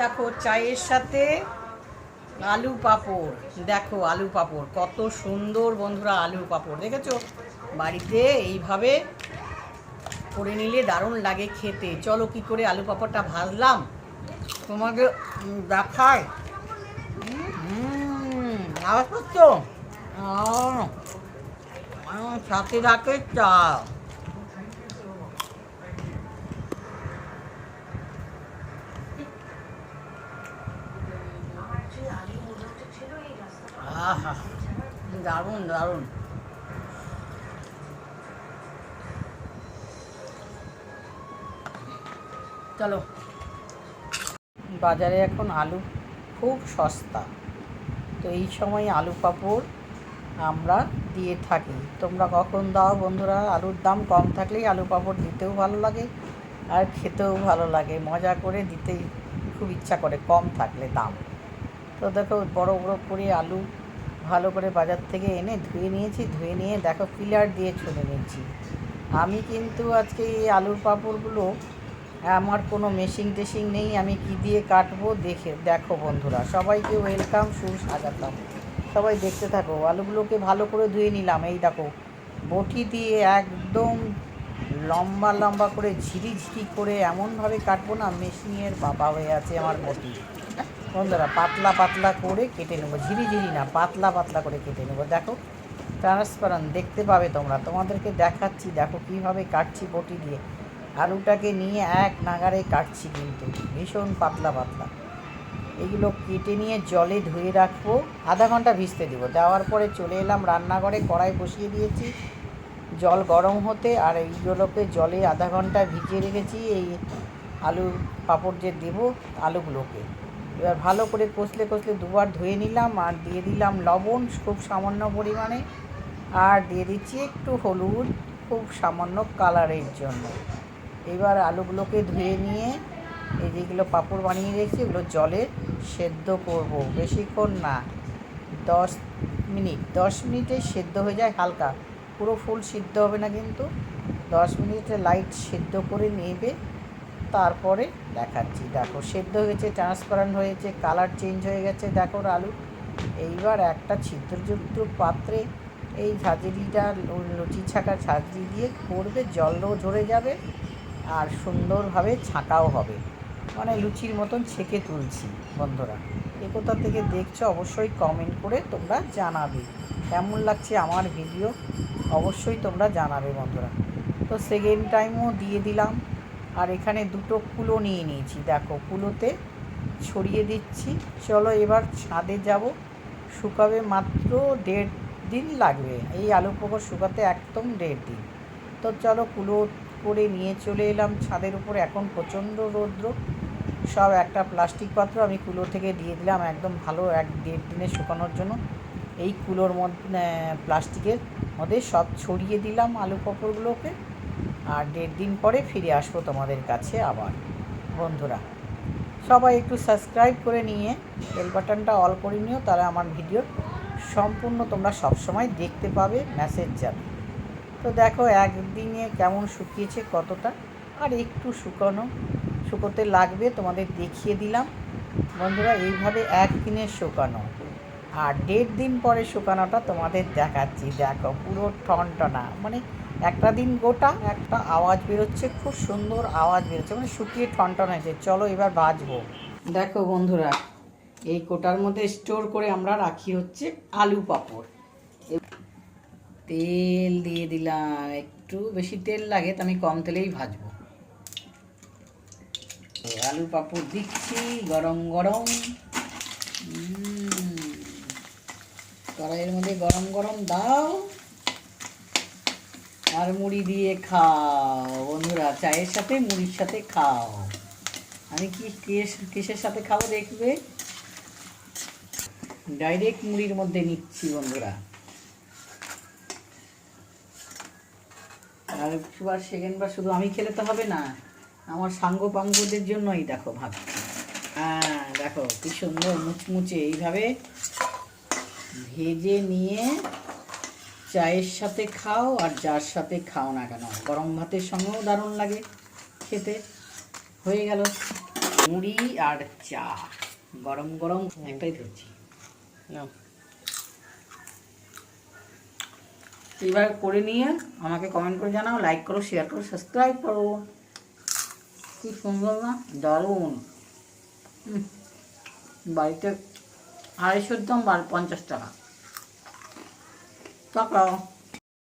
দেখো চায়ের সাথে আলু পাঁপড়। দেখো আলু পাঁপড়। কত সুন্দর বন্ধুরা আলু পাঁপড় দেখেছ? বাড়িতে এইভাবে করে নিলে দারুণ লাগে খেতে। চলো কি করে আলু পাঁপড়টা ভাজলাম? তোমাকে দেখায় আওয়াজ আহ, সাথে রাখে চা। আহা, দারুণ দারুণ। চলো। বাজারে এখন আলু খুব সস্তা। তো এই সময় আলু পাঁপড় আমরা দিয়ে থাকি। তোমরা কখন দাও বন্ধুরা, আলুর দাম কম থাকলেই আলু পাঁপড় দিতেও ভালো লাগে আর খেতেও ভালো লাগে। মজা করে দিতেই খুব ইচ্ছা করে কম থাকলে দাম। তো দেখো, বড় বড় করে আলু ভালো করে বাজার থেকে এনে ধুয়ে নিয়েছি, ধুয়ে নিয়ে দেখো পিলার দিয়ে ছুলে নিয়েছি আমি কিন্তু আজকে এই আলুর পাঁপড়গুলো, আমার কোনো মেশিন টেশিং নেই, আমি কি দিয়ে কাটবো দেখে, দেখো বন্ধুরা, সবাইকে ওয়েলকাম, সুস্বাগতম। সবাই দেখতে থাকো, আলুগুলোকে ভালো করে ধুয়ে নিলাম, এই দেখো, বটি দিয়ে একদম লম্বা লম্বা করে ঝিরি ঝিরি করে এমনভাবে কাটবো না, মেশিনের বাবা হয়ে আছে আমার বটি। বন্ধুরা পাতলা পাতলা করে কেটে নেব, ঝিরি ঝিরি না, পাতলা পাতলা করে কেটে নেব। দেখো ট্রান্সপারেন্ট দেখতে পাবে তোমরা। তোমাদেরকে দেখাচ্ছি, দেখো কীভাবে কাটছি বটি দিয়ে। আলুটাকে নিয়ে এক নাগারে কাটছি কিন্তু, ভীষণ পাতলা পাতলা। এগুলো কেটে নিয়ে জলে ধুয়ে রাখব, আধা ঘণ্টা ভিজতে দেবো। দেওয়ার পরে চলে এলাম রান্নাঘরে, কড়াই বসিয়ে দিয়েছি। জল গরম হতে আর এইগুলোকে জলে আধা ঘণ্টা ভিজিয়ে রেখেছি, এই আলু পাঁপড় যে দেবো, আলুগুলোকে। এবার ভালো করে কষলে কষলে দুবার ধুয়ে নিলাম আর দিয়ে দিলাম লবণ খুব সামান্য পরিমাণে। আর দিয়ে দিচ্ছি একটু হলুদ খুব সামান্য কালারের জন্য। এবার আলুগুলোকে ধুয়ে নিয়ে এই যেগুলো পাঁপড় বানিয়ে রেখেছি ওগুলো জলে সেদ্ধ করব। বেশিক্ষণ না, দশ মিনিট, দশ মিনিটে সেদ্ধ হয়ে যায় হালকা। পুরো ফুল সিদ্ধ হবে না কিন্তু। দশ মিনিটে লাইট সেদ্ধ করে নেবে। তারপরে দেখাচ্ছি। দেখো, সেদ্ধ হয়েছে, ট্রান্সপারেন্ট হয়েছে, কালার চেঞ্জ হয়ে গেছে, দেখো আলু এইবার একটা ছিদ্রযুক্ত পাত্রে এই ঝাঁঝরিটা লুচি ছাঁকা ঝাঁঝরি দিয়ে করবে জলও ঝরে যাবে আর সুন্দরভাবে ছাঁকাও হবে। মানে লুচির মতন ছেঁকে তুলছি, বন্ধুরা। এ কোথা থেকে দেখছ অবশ্যই কমেন্ট করে তোমরা জানাবে। কেমন লাগছে আমার ভিডিও অবশ্যই তোমরা জানাবে, বন্ধুরা। তো সেকেন্ড টাইমও দিয়ে দিলাম। আর এখানে দুটো কুলো নিয়ে নিয়েছি। দেখো, কুলোতে ছড়িয়ে দিচ্ছি। চলো এবার ছাদে যাব। শুকাবে মাত্র দেড় দিন লাগবে। এই আলু পকর শুকাতে একদম দেড় দিন। তো চলো কুলো করে নিয়ে চলে এলাম ছাদের উপরে। এখন প্রচণ্ড রৌদ্র। সব একটা প্লাস্টিক পাত্র আমি কুলো থেকে দিয়ে দিলাম একদম ভালো এক দেড় দিনে শুকানোর জন্য। এই কুলোর মধ্যে, প্লাস্টিকের মধ্যে সব ছড়িয়ে দিলাম আলু পকরগুলোকে আর দেড় দিন পরে ফিরে আসব তোমাদের কাছে আবার। বন্ধুরা, সবাই একটু সাবস্ক্রাইব করে নিয়ে বেল বাটনটা অল করে নিও, তাহলে আমার ভিডিও সম্পূর্ণ তোমরা সবসময় দেখতে পাবে মেসেজ যাবে। তো দেখো, একদিনে কেমন শুকিয়েছে, কতটা? আর একটু শুকানো, শুকোতে লাগবে, তোমাদের দেখিয়ে দিলাম। বন্ধুরা, এইভাবে একদিনে শুকানো। আর দেড় দিন পরে শুকানোটা তোমাদের দেখাচ্ছি। দেখো, পুরো টনটনা। মানে একটা দিন গোটা একটা আওয়াজ বেরোচ্ছে, খুব সুন্দর আওয়াজ বেরোচ্ছে। মানে শুকিয়ে টনটন হয়েছে। চলো এবার বাজবো। দেখো বন্ধুরা, এই কোটার মধ্যে স্টোর করে আমরা রাখি হচ্ছে আলু পাঁপড়। তেল দিয়ে দিলাম। একটু বেশি তেল লাগে, তো আমি কম তেলেই ভাজবো। আলু পাঁপড় দিচ্ছি, গরম গরম। কড়াইয়ের মধ্যে গরম গরম দাও। আর মুড়ি দিয়ে খাও। বন্ধুরা, চায়ের সাথে, মুড়ির সাথে খাও। আমি কি কিস- কিসের সাথে খাব দেখবে? ডাইরেক্ট মুড়ির মধ্যে নিচ্ছি, বন্ধুরা। আর একবার সেকেন্ড বার শুধু আমি খেলে তো হবে না, আমার সাঙ্গ পাঙ্গদের জন্যই দেখো ভাত হ্যাঁ দেখো কি সুন্দর মুচমুচে এইভাবে ভেজে নিয়ে চায়ের সাথে খাও আর যার সাথে খাও না কেন? গরম ভাতের সঙ্গেও দারুণ লাগে খেতে। হয়ে গেল মুড়ি আর চা। গরম গরম একটাই ধরছি। এবার করে নিয়ে আমাকে কমেন্ট করে জানাও লাইক করো শেয়ার করো সাবস্ক্রাইব করো। কি সুন্দর না? দারুণ। বাড়িতে আড়াইশোর দাম পঞ্চাশ টাকা। টাকা।